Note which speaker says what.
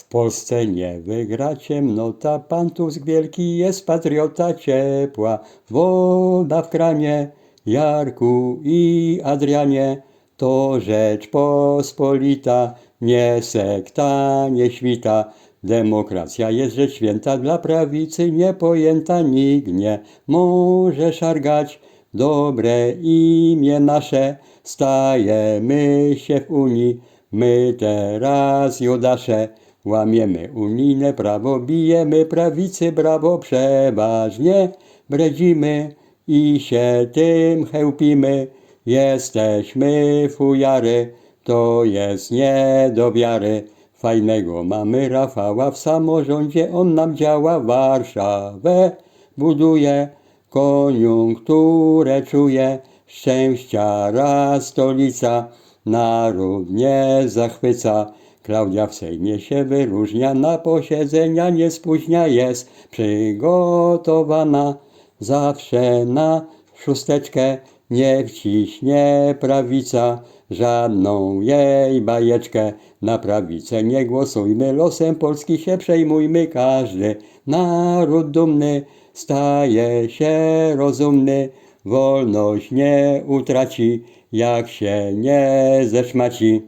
Speaker 1: W Polsce nie wygra ciemnota, pan Tusk wielki jest patriota ciepła. Woda w kranie, Jarku i Adrianie, to rzecz pospolita, nie sekta, nie świta. Demokracja jest rzecz święta, dla prawicy niepojęta, nikt nie może szargać. Dobre imię nasze, stajemy się w Unii, my teraz Judasze. Łamiemy unijne prawo, bijemy prawicy brawo, przeważnie bredzimy i się tym chełpimy. Jesteśmy fujary, to jest nie do wiary. Fajnego mamy Rafała w samorządzie, on nam działa Warszawę, buduje koniunkturę czuje, szczęścia raz stolica, naród nie zachwyca. Klaudia w Sejmie się wyróżnia, na posiedzenia nie spóźnia, jest przygotowana zawsze na szósteczkę, nie wciśnie prawica żadną jej bajeczkę. Na prawicę nie głosujmy, losem Polski się przejmujmy, każdy naród dumny staje się rozumny, wolność nie utraci, jak się nie zeszmaci.